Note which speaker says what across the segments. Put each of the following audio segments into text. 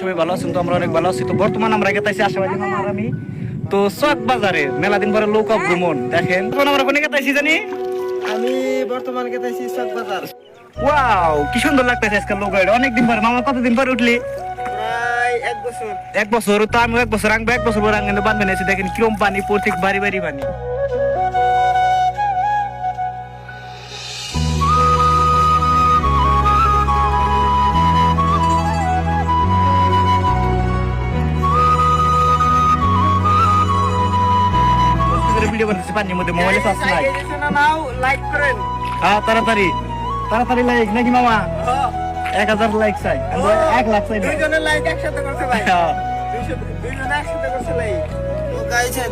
Speaker 1: সবাই ভালো আছেন তো আমরা অনেক ভালো আছি। তো বর্তমান আমরা গেতাইছি মামা আমি। তো চক বাজারে মেলা দিন পরে লোক ভ্রমণ দেখেন। তখন আমরা কোনে গেতাইছি জানি?
Speaker 2: আমি বর্তমান গেতেছি চক বাজার।
Speaker 1: ওয়াও কি সুন্দর লাগতেছে আজকাল লোক অনেক দিন পরে মামা কতদিন পরে উঠলি?
Speaker 2: এক বছর।
Speaker 1: এক বছর তো আমি এক বছর আনব এক বছর পরে আনব বান্ধবে নিয়েছি দেখেন কিরম পানি প্রত্যেক বাড়ি বাড়ি পানি পানির মধ্যে মোবাইলে চার্জ নাই।
Speaker 2: নাও লাইক করেন।
Speaker 1: হ্যাঁ তাড়াতাড়ি তাড়াতাড়ি লাইক নাকি মামা? এক হাজার লাইক চাই। আমরা এক লাখ চাই না।
Speaker 2: দুইজনের লাইক একসাথে করতে ভাই।
Speaker 1: হ্যাঁ,
Speaker 2: দুইজনে একসাথে লাইক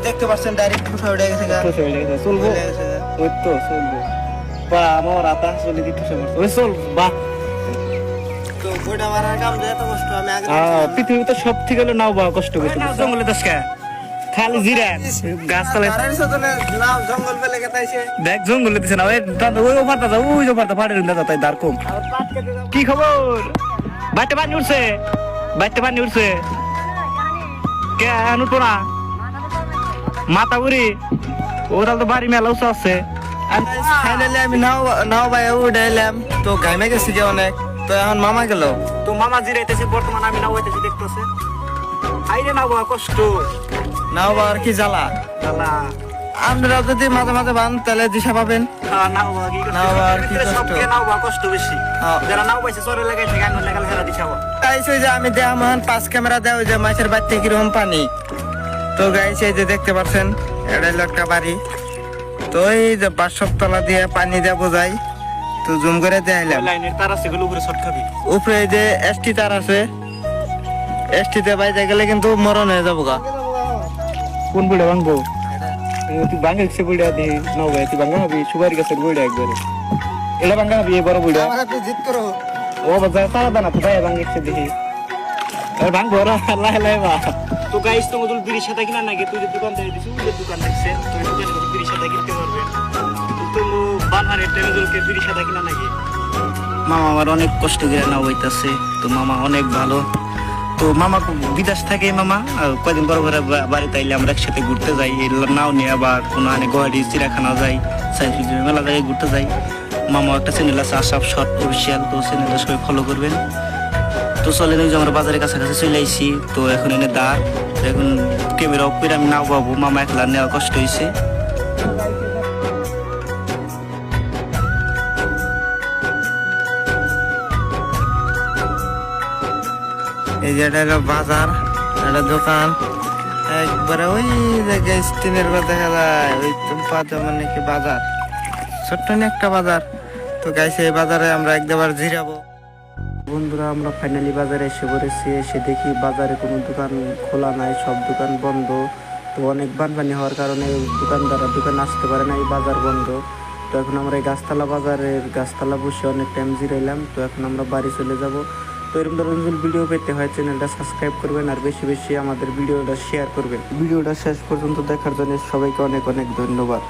Speaker 2: দেখতে পাচ্ছেন ডাইরেক্ট ফুটা উঠে গেছে গা
Speaker 1: খুশি গেছে। চলবো।
Speaker 2: চলে গেছে গা।
Speaker 1: ওই তো চলবো। বা আমার রাতা চলে ওই চল বা।
Speaker 2: তো বইটা মারার কাম যে এত কষ্ট আমি আগে
Speaker 1: আহ, পৃথিবীতে সব থেকে হলো নাও বা কষ্ট করতে জঙ্গলে দশকা খালি জিরা। গাছ তলে
Speaker 2: কারেন্ট সাথে নাও জঙ্গল পেলে গেতাইছে।
Speaker 1: দেখ জঙ্গলে দিছে না। ওই ওই ওপারটা যাও ওই ওপারটা ফাটে দাদা তাই দার কম।
Speaker 2: আর পাট কেটে যাব
Speaker 1: কি খবর? বাইতে পানি উঠছে। বাইতে পানি উঠছে। কে আনুটো না। মাথা বুড়ি ওরা তো বাড়ি মেলা উঁচু আছে।
Speaker 2: ফাইনালি আমি নাও নাও ভাই উঠাইলাম তো ঘামে গেছি যে অনেক। তো এখন মামা গেল।
Speaker 1: তো মামা জিরাইতেছে বর্তমানে আমি নাও হইতেছি দেখতেছে। আইরে বাবা কষ্ট।
Speaker 2: বাবার কি জ্বালা?
Speaker 1: জ্বালা।
Speaker 2: আপনারা যদি মাঝে মাঝে বান তাহলে দিশা পাবেন।
Speaker 1: বাবা
Speaker 2: আর কি কষ্ট।
Speaker 1: বাবা বেশি। যারা নাও পাইছে চরে লাগাল হেরা
Speaker 2: যে আমি দেয়া মহান পাঁচ ক্যামেরা দেওয়া ওই যে মাছের বাড়িতে কীরকম পানি। তো গাইছে এই যে দেখতে পাচ্ছেন এটা হলো একটা বাড়ি। তো এই যে বাসব তলা দিয়ে পানি দিয়ে বোঝাই তো জুম করে দেখাইলাম
Speaker 1: লাইনের তার আছে গুলো উপরে শর্ট খাবি
Speaker 2: উপরে যে এসটি তার আছে। এসটি তে বাইরে গেলে কিন্তু মরণ হয়ে যাব গা।
Speaker 1: কোন বুড়া ভাঙবো? তুই ভাঙে সে বুড়া দি নাও ভাই তুই ভাঙা হবি সুপারি গাছের বুড়া একবারে। এটা ভাঙা হবি বড় বুড়া।
Speaker 2: জিত করো।
Speaker 1: ও বাজার তারা দানা তো ভাঙে সে দেখি ভাঙবো রা লাই লাই বা তো গাইস তো মদুল বিড়ি সাথে কিনা নাকি? তুই যে দোকান থেকে দিছিস ওই দোকান দেখছে। তুই দোকানে কিন্তু বিড়ি সাথে কিনতে পারবে। তো বানহারের টেলিজলকে বিড়ি সাথে কিনা নাকি? মামা আমার অনেক কষ্ট করে নাও হইতাছে। তো মামা অনেক ভালো। তো মামা বিদেশ থাকে মামা, আর কয়দিন পর বা- বাড়িতে আইলে আমরা একসাথে ঘুরতে যাই নাও নিয়ে বা কোনো আনে গুয়াহাটি চিড়াখানা যাই সাইন্স মেলা জায়গায় ঘুরতে যাই। মামা একটা চ্যানেল আছে আসাপ শর্ট অফিসিয়াল তো চ্যানেলটা সবাই ফলো করবেন। তো চলেন, ওই যে আমরা বাজারের কাছাকাছি চলে আইছি, তো এখন এনে দাঁড়। এখন ক্যামেরা অফ করে আমি নাও পাবো, মামা একলা নেওয়া কষ্ট হয়েছে
Speaker 2: এই যে এটা হলো বাজার একটা দোকান। একবারে ওই জায়গায় স্টিনের ঘর দেখা যায়, ওই পাতা মানে কি বাজার। ছোট্ট একটা বাজার। তো গাইছে এই বাজারে আমরা একবার জিরাবো।
Speaker 1: বন্ধুরা, আমরা ফাইনালি বাজারে এসে পড়েছি। এসে দেখি বাজারে কোনো দোকান খোলা নাই, সব দোকান বন্ধ। তো অনেক বানপানি হওয়ার কারণে দোকানদাররা দোকান আসতে পারে না, এই বাজার বন্ধ। তো এখন আমরা এই গাছতলা বাজারের গাছতলা বসে অনেক টাইম জিরাইলাম। তো এখন আমরা বাড়ি চলে যাব। তো এরকম ধরনের ভিডিও পেতে হয়, চ্যানেলটা সাবস্ক্রাইব করবেন আর বেশি বেশি আমাদের ভিডিওটা শেয়ার করবেন। ভিডিওটা শেষ পর্যন্ত দেখার জন্য সবাইকে অনেক অনেক ধন্যবাদ।